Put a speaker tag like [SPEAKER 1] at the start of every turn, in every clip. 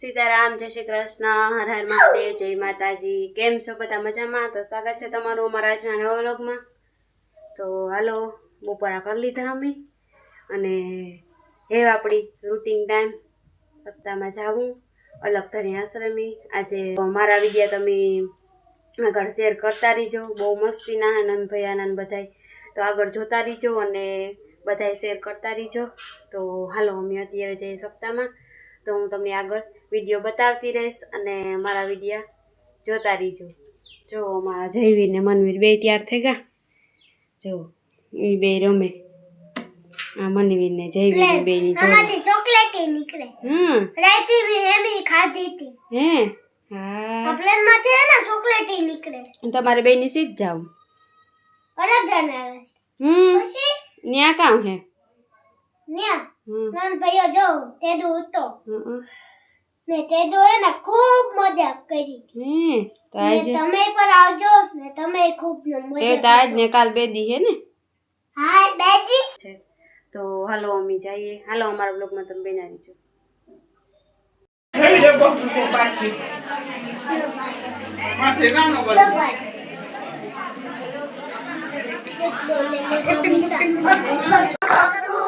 [SPEAKER 1] સીતારામ, જય શ્રી કૃષ્ણ, હર હર મહાદેવ, જય માતાજી. કેમ છો બધા મજામાં? તો સ્વાગત છે તમારું અમારા આજના નવા વ્લોગમાં. તો હાલો, બપોરા કરી લીધા અમે. અને હે આપણી રૂટિન ટાઈમ. સપ્તાહમાં જાવું, અલગ ધણી આશ્રમી. આજે મારા વિડીયા તમે આગળ શેર કરતા રહીજો. બહુ મસ્તીના આનંદભાઈ આનંદ બધાય. તો આગળ જોતા રહીજો અને બધાય શેર કરતા રહીજો. તો હાલો, અમે અત્યારે જઈએ સપ્તાહમાં. તો હું તમને આગળ વીડિયો બતાવતી રહીશ અને મારા વિડીયા જોતા રહીજો. જો મારા જયવીર ને મનવીર બે તૈયાર થઈ ગયા. જો એ બે રમે. આ મનવીર ને જયવીર બે ની
[SPEAKER 2] આમાંથી ચોકલેટ નીકળે.
[SPEAKER 1] હમ.
[SPEAKER 2] રાતી બી એમી ખાધી હતી.
[SPEAKER 1] હે? હા.
[SPEAKER 2] પ્લેનમાંથી હે ને ચોકલેટ નીકળે.
[SPEAKER 1] તમારે બે ની સીધ જાવ
[SPEAKER 2] અલગ જાણે આવે
[SPEAKER 1] હમ. ન્યા કામ હે?
[SPEAKER 2] ન્યા.
[SPEAKER 1] હમ
[SPEAKER 2] નાન ભાઈઓ જો તે દો હતો
[SPEAKER 1] હમ.
[SPEAKER 2] ને તે દો હે ને ખૂબ મજા કરી
[SPEAKER 1] હે તાજ
[SPEAKER 2] તમે પણ આવજો ને તમે ખૂબ
[SPEAKER 1] એ
[SPEAKER 2] મજા
[SPEAKER 1] તો આજ ને કાલ બે દી હે ને
[SPEAKER 2] હા બેજી
[SPEAKER 1] છે તો હાલો અમે જઈએ હાલો અમારા બ્લોગમાં તમે બેનારી છો
[SPEAKER 3] ઓ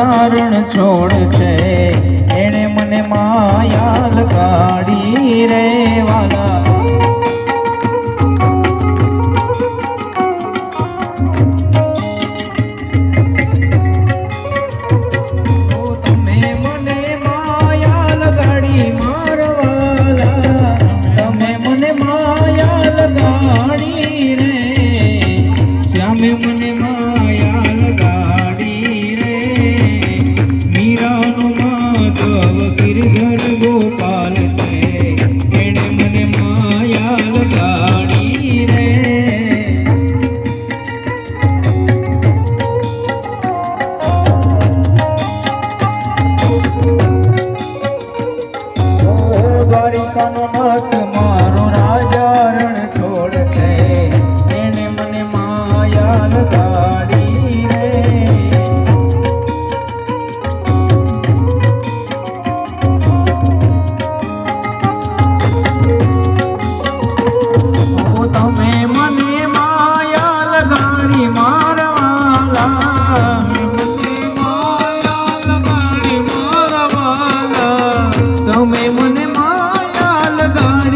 [SPEAKER 3] રાજા રણ છોડ છે એણે મને માયા લગાડી રે.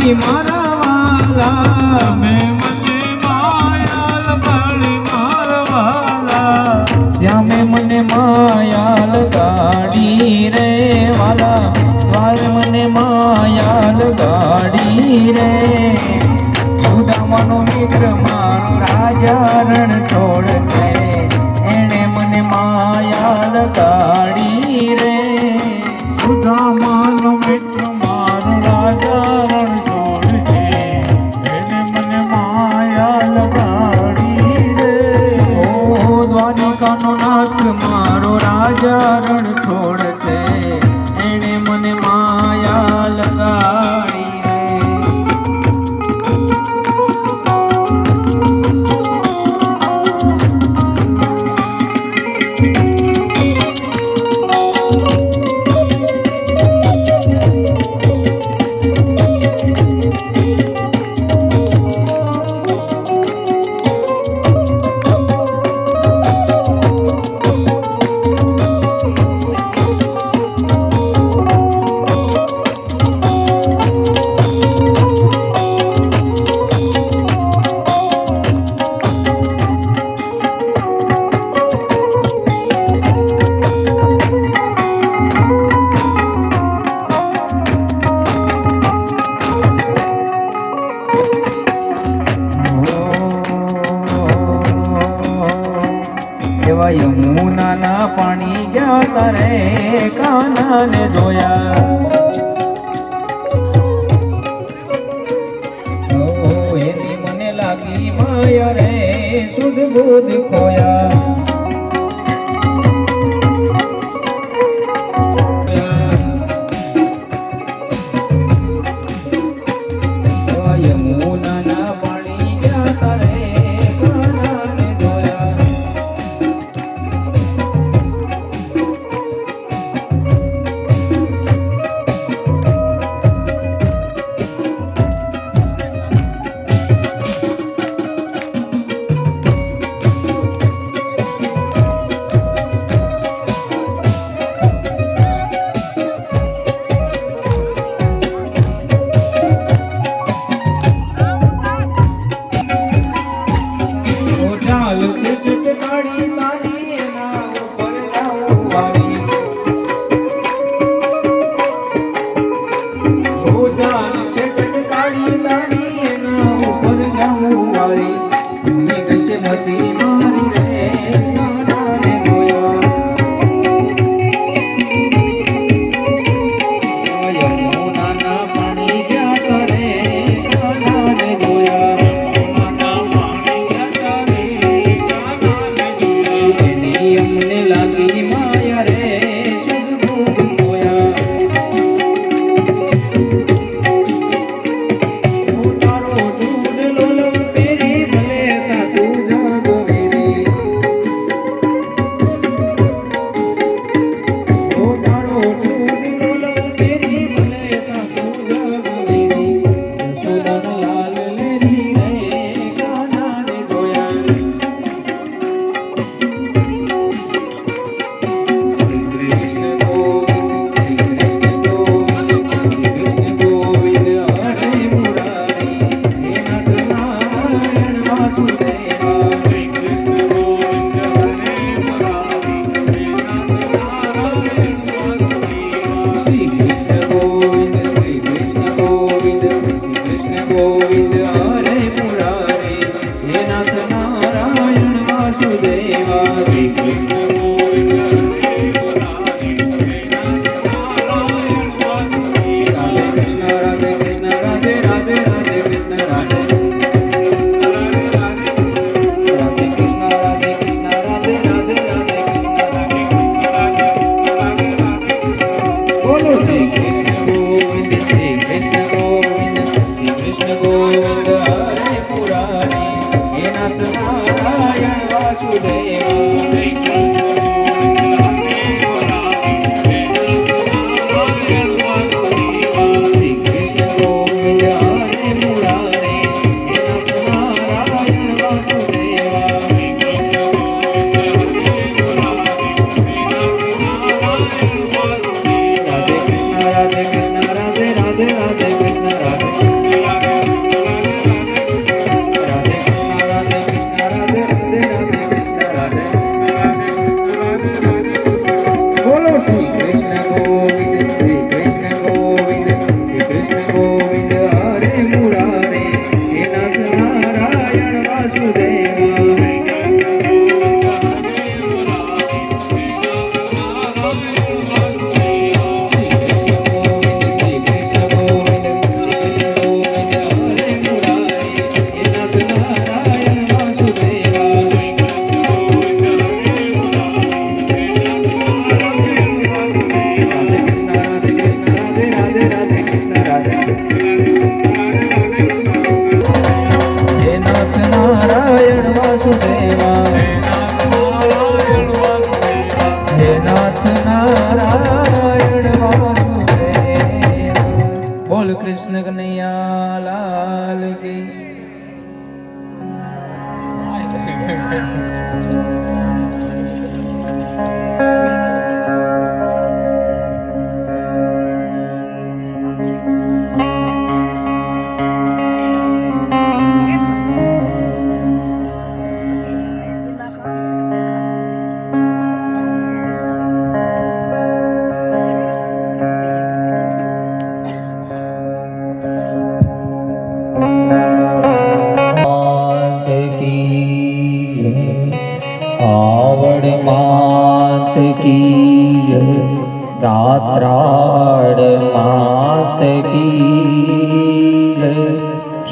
[SPEAKER 3] લગાડી મારવાલા તમે મને માયા લગાડી મારવાલા. શ્યામે મને માયા લગાડી રે વાલા વાલ મને માયા લગાડી રે. મારો રાજા રણ છોડ છે.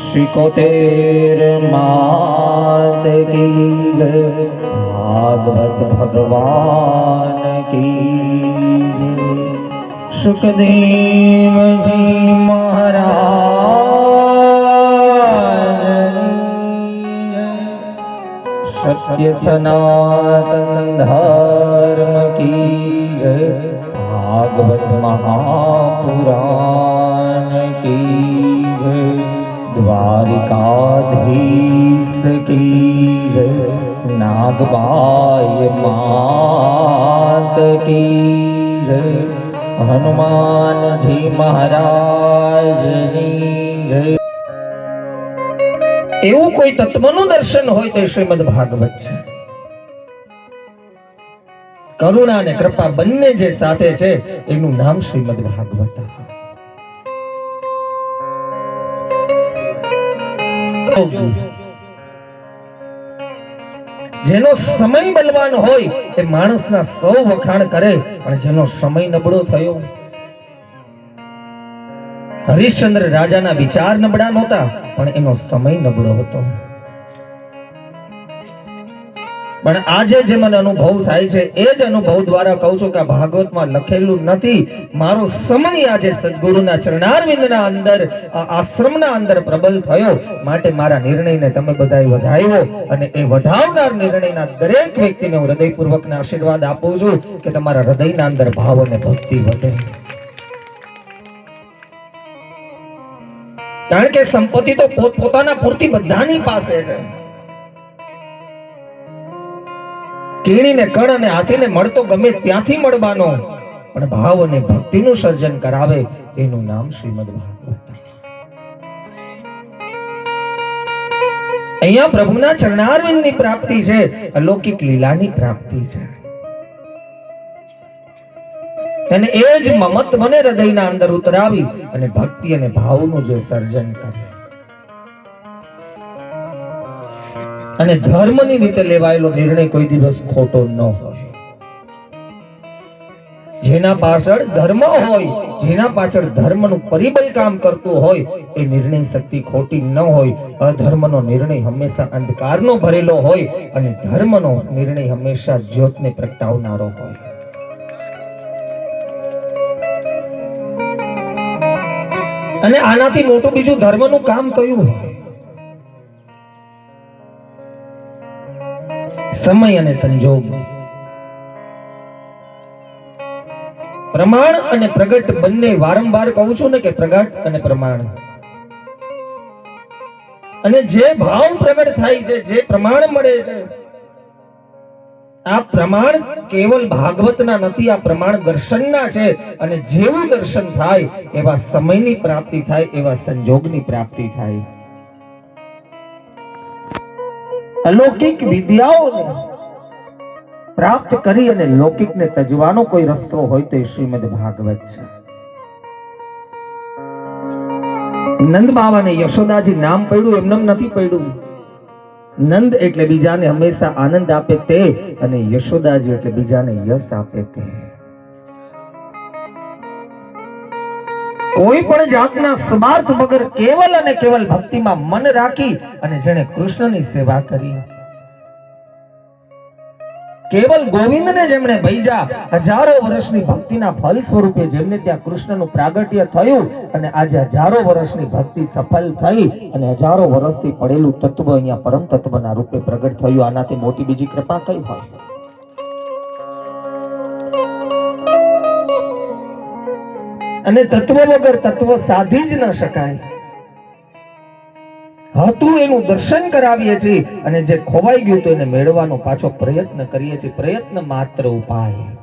[SPEAKER 4] શ્રીકોતેર માત કી ભાગવત ભગવાન કી સુખદેવજી મહારાજ સત્ય સનાતન ધર્મ કી ભાગવત મહાપુરાણ કી દ્વારિકાધીશ કી નાગબાય માત કી હનુમાનજી મહારાજની એવું કોઈ તત્વનું દર્શન હોય તો શ્રીમદ ભાગવત છે. કરુણા અને કૃપા બંને જે સાથે છે, એનું નામ શ્રીમદ ભાગવત. જેનો સમય બલવાન હોય એ માણસના સૌ વખાણ કરે, પણ જેનો સમય નબળો થયો. હરિશ્ચંદ્ર રાજાના વિચાર નબળા નહોતા, પણ એનો સમય નબળો હતો. પણ આજે જે મને અનુભવ થાય છે, એ જ અનુભવ દ્વારા કહું છું કે ભાગવતમાં લખેલું નથી. મારો સમય આજે સદગુરુના ચરણારવિંદના અંદર આશ્રમના અંદર પ્રબલ થયો. માટે મારા નિર્ણયને તમે બધાએ વધાવ્યો અને એ વધાવનાર નિર્ણયના દરેક વ્યક્તિને હું હૃદયપૂર્વકના આશીર્વાદ આપું છું કે તમારા હૃદયના અંદર ભાવ અને ભક્તિ વધે. કારણ કે સંપત્તિ તો પોત પોતાના પૂરતી બધાની પાસે છે. કીણીને કણ અને હાથીને મળતો ગમે ત્યાંથી મળવાનો. પણ ભાવ અને ભક્તિનું સર્જન કરાવે એનું નામ શ્રીમદ ભાગવત. અહીંયા પ્રભુના ચરણારવિંદની પ્રાપ્તિ છે, અલૌકિક લીલાની પ્રાપ્તિ છે. અને એ જ મમત્વને હૃદયના અંદર ઉતરાવી અને ભક્તિ અને ભાવનું જે સર્જન કરે. અને ધર્મની રીતે લેવાયેલો નિર્ણય કોઈ દિવસ ખોટો ન હોય. જેના પાછળ ધર્મ હોય, જેના પાછળ ધર્મનું પરિબળ કામ કરતું હોય, એ નિર્ણય શક્તિ ખોટી ન હોય. અધર્મનો નિર્ણય હંમેશા અંધકારનો ભરેલો હોય અને ધર્મનો નિર્ણય હંમેશા જ્યોતને પ્રગટાવનારો હોય. અને આનાથી મોટું બીજું ધર્મનું કામ કયું હોય? સમય અને સંજોગ. પ્રમાણ અને પ્રગટ બંને વારંવાર કહું છું ને કે પ્રગટ અને પ્રમાણ. અને જે ભાવ પ્રગટ થાય છે, જે પ્રમાણ મળે છે, આ પ્રમાણ કેવલ ભાગવતના નથી, આ પ્રમાણ દર્શનના છે. અને જેવું દર્શન થાય, એવા સમયની પ્રાપ્તિ થાય, એવા સંજોગની પ્રાપ્તિ થાય. અલૌકિક વિદ્યાઓને પ્રાપ્ત કરી અને લૌકિકને તજવાનો કોઈ રસ્તો હોય તો શ્રીમદ ભાગવત છે. નંદ બાવાને યશોદાજી નામ પડ્યું, એમનેમ નથી પડ્યું. નંદ એટલે બીજાને હંમેશા આનંદ આપે તે અને યશોદાજી એટલે બીજાને યશ આપે તે. કોઈ પણ જાતના સ્માર્થ વગર કેવલ અને કેવલ ભક્તિમાં મન રાખી અને જેણે કૃષ્ણની સેવા કરી. કેવલ ગોવિંદને જેમણે ભૈજા હજારો વર્ષની ભક્તિના ફલ સ્વરૂપે જેમને ત્યાં કૃષ્ણનું પ્રાગટ્ય થયું અને આજે હજારો વર્ષની ભક્તિ સફળ થઈ અને હજારો વર્ષથી પડેલું તત્વ અહીંયા પરમ તત્વના રૂપે પ્રગટ થયું. આનાથી મોટી બીજી કૃપા કઈ હોય? અને તત્વ વગર તત્વ સાધી જ ન શકાય. હતું એનું દર્શન કરાવીએ છીએ અને જે ખોવાઈ ગયું તો એને મેળવવાનો પાછો પ્રયત્ન કરીએ છીએ. પ્રયત્ન માત્ર ઉપાય.